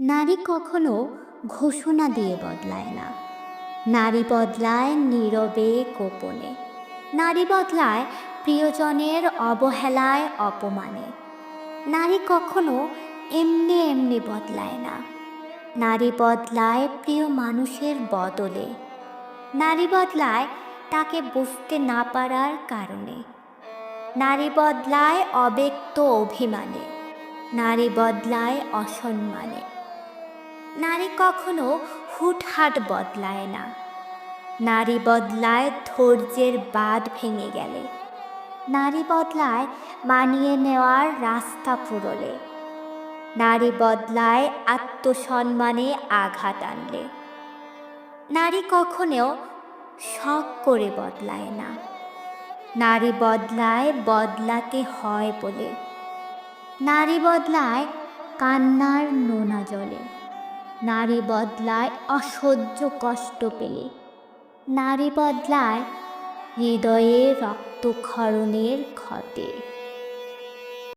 নারী কখনো ঘোষণা দিয়ে বদলায় না। নারী বদলায় নীরবে গোপনে নারী বদলায় প্রিয়জনের অবহেলায় অপমানে। নারী কখনো এমনি এমনি বদলায় না। নারী বদলায় প্রিয় মানুষের বদলে। নারী বদলায় তাকে বুঝতে না পারার কারণে। নারী বদলায় অব্যক্ত অভিমানে। নারী বদলায় অসম্মানে। নারী কখনো হুটহাট বদলায় না। নারী বদলায় ধৈর্যের বাদ ভেঙে গেলে। নারী বদলায় মানিয়ে নেওয়ার রাস্তা ফুরলে নারী বদলায় আত্মসম্মানে আঘাত আনলে। নারী কখনো শখ করে বদলায় না। নারী বদলায় বদলাতে হয় বলে। নারী বদলায় কান্নার নোনা নারী বদলায় অসহ্য কষ্ট পেলে। নারী বদলায় হৃদয়ে রক্তক্ষরণের ক্ষতে।